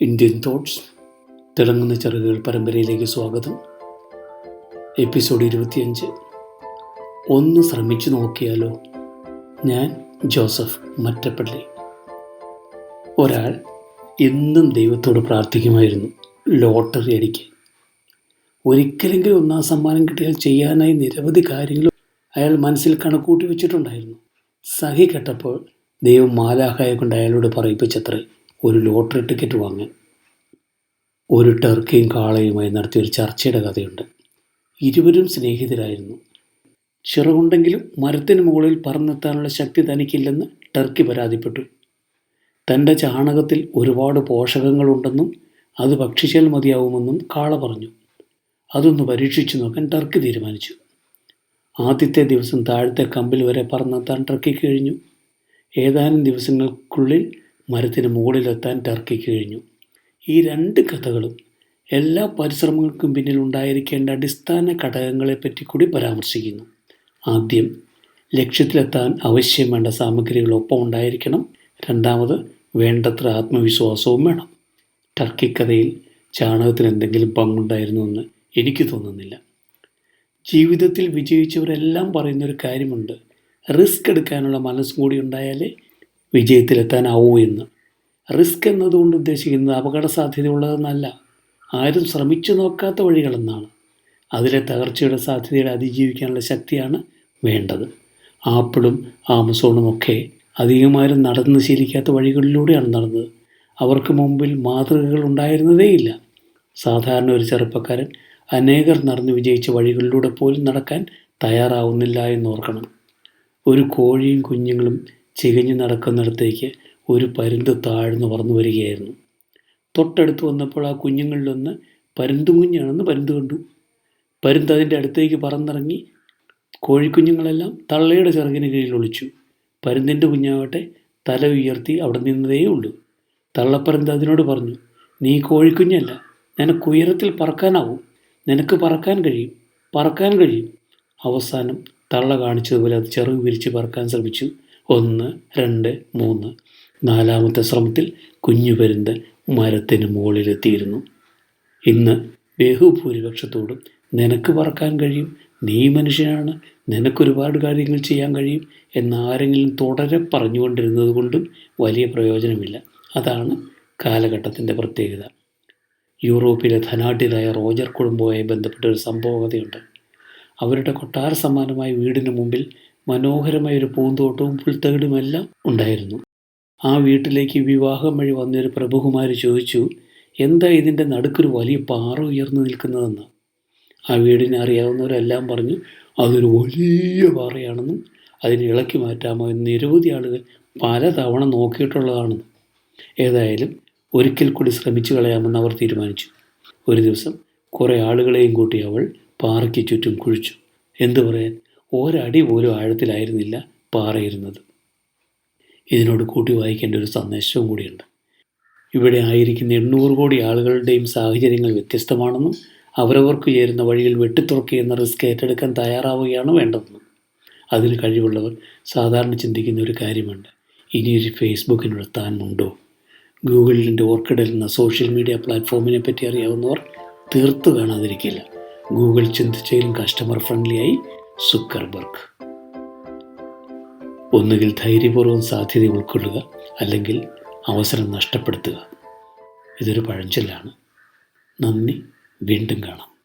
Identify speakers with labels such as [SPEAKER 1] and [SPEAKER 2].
[SPEAKER 1] Indian thoughts തിളങ്ങുന്ന ചെറുകുകൾ പരമ്പരയിലേക്ക് സ്വാഗതം. എപ്പിസോഡ് ഇരുപത്തിയഞ്ച്. ഒന്ന് ശ്രമിച്ചു നോക്കിയാലോ? ഞാൻ ജോസഫ് മറ്റപ്പള്ളി. ഒരാൾ എന്നും ദൈവത്തോട് പ്രാർത്ഥിക്കുമായിരുന്നു ലോട്ടറി അടിക്കാൻ. ഒരിക്കലെങ്കിലും ഒന്നാം സമ്മാനം കിട്ടിയാൽ ചെയ്യാനായി നിരവധി കാര്യങ്ങൾ അയാൾ മനസ്സിൽ കണക്കൂട്ടി വെച്ചിട്ടുണ്ടായിരുന്നു. സഹി കെട്ടപ്പോൾ ദൈവം മാലാഹായ കൊണ്ട് അയാളോട് പറയിപ്പിച്ചത്രേ. ഒരു ലോട്ടറി ടിക്കറ്റ് വാങ്ങാൻ ഒരു ടർക്കിയും കാളയുമായി നടത്തിയ ഒരു ചർച്ചയുടെ കഥയുണ്ട്. ഇരുവരും സ്നേഹിതരായിരുന്നു. ചിറകുണ്ടെങ്കിലും മരത്തിന് മുകളിൽ പറന്നെത്താനുള്ള ശക്തി തനിക്കില്ലെന്ന് ടർക്കി പരാതിപ്പെട്ടു. തന്റെ ചാണകത്തിൽ ഒരുപാട് പോഷകങ്ങളുണ്ടെന്നും അത് ഭക്ഷിച്ചാൽ മതിയാവുമെന്നും കാള പറഞ്ഞു. അതൊന്ന് പരീക്ഷിച്ചു നോക്കാൻ ടർക്കി തീരുമാനിച്ചു. ആദ്യത്തെ ദിവസം താഴത്തെ കമ്പിൽ വരെ പറന്നെത്താൻ ടർക്കി കഴിഞ്ഞു. ഏതാനും ദിവസങ്ങൾക്കുള്ളിൽ മരത്തിന് മുകളിലെത്താൻ ടർക്കിക്ക് കഴിഞ്ഞു. ഈ രണ്ട് കഥകളും എല്ലാ പരിശ്രമങ്ങൾക്കും പിന്നിൽ ഉണ്ടായിരിക്കേണ്ട അടിസ്ഥാന ഘടകങ്ങളെപ്പറ്റി കൂടി പരാമർശിക്കുന്നു. ആദ്യം ലക്ഷ്യത്തിലെത്താൻ ആവശ്യം വേണ്ട സാമഗ്രികൾ ഒപ്പം ഉണ്ടായിരിക്കണം. രണ്ടാമത് വേണ്ടത്ര ആത്മവിശ്വാസവും വേണം. ടർക്കി കഥയിൽ ചാണകത്തിന് എന്തെങ്കിലും പങ്കുണ്ടായിരുന്നുവെന്ന് എനിക്ക് തോന്നുന്നില്ല. ജീവിതത്തിൽ വിജയിച്ചവരെല്ലാം പറയുന്നൊരു കാര്യമുണ്ട്. റിസ്ക് എടുക്കാനുള്ള മനസ്സും കൂടി ഉണ്ടായാലേ വിജയത്തിലെത്താനാവൂ എന്ന്. റിസ്ക് എന്നതുകൊണ്ട് ഉദ്ദേശിക്കുന്നത് അപകട സാധ്യതയുള്ളതെന്നല്ല ആരും ശ്രമിച്ചു നോക്കാത്ത വഴികളെന്നാണ്. അതിലെ തകർച്ചയുടെ സാധ്യതയുടെ അതിജീവിക്കാനുള്ള ശക്തിയാണ് വേണ്ടത്. ആപ്പിളും ആമസോണും ഒക്കെ അധികമാരും നടന്ന് ശീലിക്കാത്ത വഴികളിലൂടെയാണ് നടന്നത്. അവർക്ക് മുമ്പിൽ മാതൃകകൾ ഉണ്ടായിരുന്നതേയില്ല. സാധാരണ ഒരു ചെറുപ്പക്കാരൻ അനേകർ നടന്നു വിജയിച്ച വഴികളിലൂടെ പോലും നടക്കാൻ തയ്യാറാവുന്നില്ല എന്നോർക്കണം ഒരു കോഴിയും കുഞ്ഞുങ്ങളും ചികഞ്ഞു നടക്കുന്നിടത്തേക്ക് ഒരു പരുന്ത് താഴ്ന്നു പറന്നു വരികയായിരുന്നു. തൊട്ടടുത്ത് വന്നപ്പോൾ ആ കുഞ്ഞുങ്ങളിലൊന്ന് പരുന്തും കുഞ്ഞാണെന്ന് പരുന്ത് കണ്ടു. പരുന്ത് അതിന്റെ അടുത്തേക്ക് പറന്നിറങ്ങി കോഴിക്കുഞ്ഞുങ്ങളെല്ലാം തള്ളയുടെ ചിറകിന് കീഴിൽ ഒളിച്ചു. പരുന്തിന്റെ കുഞ്ഞാവട്ടെ തല ഉയർത്തി അവിടെ നിന്നതേ ഉള്ളൂ. തള്ളപ്പരുന്ത് അതിനോട് പറഞ്ഞു നീ കോഴിക്കുഞ്ഞല്ല നിനക്ക് ഉയരത്തിൽ പറക്കാനാവും. നിനക്ക് പറക്കാൻ കഴിയും പറക്കാൻ കഴിയും. അവസാനം തള്ള കാണിച്ചതുപോലെ അത് ചെറുവിരിച്ച് പറക്കാൻ ശ്രമിച്ചു. ഒന്ന് രണ്ട് മൂന്ന്. നാലാമത്തെ ശ്രമത്തിൽ കുഞ്ഞു പരുന്ത് മരത്തിന് മുകളിലെത്തിയിരുന്നു. ഇന്ന് ബഹുഭൂരിപക്ഷത്തോടും നിനക്ക് പറക്കാൻ കഴിയും നീ മനുഷ്യനാണ് നിനക്കൊരുപാട് കാര്യങ്ങൾ ചെയ്യാൻ കഴിയും എന്നാരെങ്കിലും തുടരെ പറഞ്ഞുകൊണ്ടിരുന്നത് കൊണ്ടും വലിയ പ്രയോജനമില്ല. അതാണ് കാലഘട്ടത്തിന്റെ പ്രത്യേകത. യൂറോപ്പിലെ ധനാഢ്യരായ റോജർ കുടുംബവുമായി ബന്ധപ്പെട്ട ഒരു സംഭവകഥയുണ്ട്. അവരുടെ കൊട്ടാര സമാനമായ വീടിന് മുമ്പിൽ മനോഹരമായ ഒരു പൂന്തോട്ടവും പുൽത്തകിടുമെല്ലാം ഉണ്ടായിരുന്നു. ആ വീട്ടിലേക്ക് വിവാഹം വഴി വന്നൊരു പ്രഭുകുമാരി ചോദിച്ചു എന്താ ഇതിന്റെ നടുക്കൊരു വലിയ പാറ ഉയർന്നു നിൽക്കുന്നതെന്ന്? ആ വീടിനെ അറിയാവുന്നവരെല്ലാം പറഞ്ഞു അതൊരു വലിയ പാറയാണെന്നും അതിനെ ഇളക്കി മാറ്റാമോ എന്ന് നിരവധി ആളുകൾ പലതവണ നോക്കിയിട്ടുള്ളതാണെന്നും. ഏതായാലും ഒരിക്കൽ കൂടി ശ്രമിച്ചു കളയാമെന്ന് അവർ തീരുമാനിച്ചു. ഒരു ദിവസം കുറേ ആളുകളെയും കൂട്ടി അവൾ പാറയ്ക്ക് ചുറ്റും കുഴിച്ചു. എന്തു പറയാൻ? ഒരടി പോലും ആഴത്തിലായിരുന്നില്ല പാറയിരുന്നത്. ഇതിനോട് കൂട്ടി വായിക്കേണ്ട ഒരു സന്ദേശവും കൂടിയുണ്ട്. ഇവിടെ ആയിരിക്കുന്ന എണ്ണൂറ് കോടി ആളുകളുടെയും സാഹചര്യങ്ങൾ വ്യത്യസ്തമാണെന്നും അവരവർക്ക് ചേരുന്ന വഴിയിൽ വെട്ടിത്തുറക്കുകയെന്ന റിസ്ക് ഏറ്റെടുക്കാൻ തയ്യാറാവുകയാണ് വേണ്ടതെന്നും അതിന് കഴിവുള്ളവർ സാധാരണ ചിന്തിക്കുന്ന ഒരു കാര്യമുണ്ട്. ഇനിയൊരു ഫേസ്ബുക്കിനുള്ള ഉണ്ടോ ഗൂഗിളിന്റെ ഓർക്കിഡിൽ എന്ന സോഷ്യൽ മീഡിയ പ്ലാറ്റ്ഫോമിനെ പറ്റി അറിയാവുന്നവർ തീർത്തു കാണാതിരിക്കില്ല. ഗൂഗിൾ ചിന്തിച്ചതിലും കസ്റ്റമർ ഫ്രണ്ട്ലിയായി സുക്കർബർഗ്. ഒന്നുകിൽ ധൈര്യപൂർവം സാധ്യത ഉൾക്കൊള്ളുക അല്ലെങ്കിൽ അവസരം നഷ്ടപ്പെടുത്തുക. ഇതൊരു പഴഞ്ചൊല്ലാണ്. നന്ദി വീണ്ടും കാണാം.